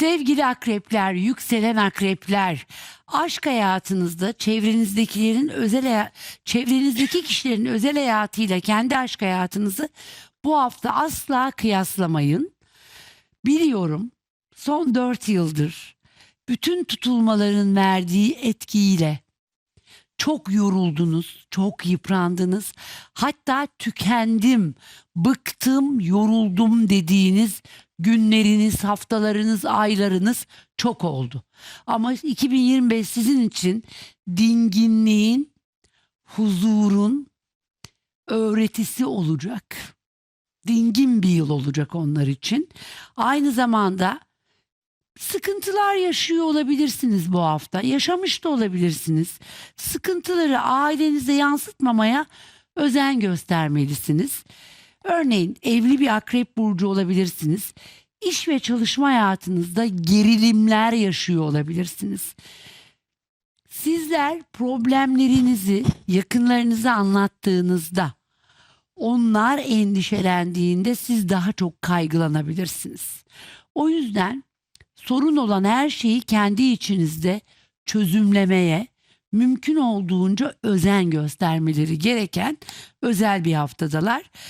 Sevgili akrepler, yükselen akrepler, aşk hayatınızda çevrenizdekilerin özel çevrenizdeki kişilerin özel hayatıyla kendi aşk hayatınızı bu hafta asla kıyaslamayın. Biliyorum son 4 yıldır bütün tutulmaların verdiği etkiyle çok yoruldunuz, çok yıprandınız. Hatta tükendim, bıktım, yoruldum dediğiniz günleriniz, haftalarınız, aylarınız çok oldu. Ama 2025 sizin için dinginliğin, huzurun öğretisi olacak. Dingin bir yıl olacak onlar için. Aynı zamanda sıkıntılar yaşıyor olabilirsiniz bu hafta. Yaşamış da olabilirsiniz. Sıkıntıları ailenize yansıtmamaya özen göstermelisiniz. Örneğin evli bir akrep burcu olabilirsiniz. İş ve çalışma hayatınızda gerilimler yaşıyor olabilirsiniz. Sizler problemlerinizi yakınlarınıza anlattığınızda onlar endişelendiğinde siz daha çok kaygılanabilirsiniz. O yüzden sorun olan her şeyi kendi içinizde çözümlemeye mümkün olduğunca özen göstermeleri gereken özel bir haftadalar.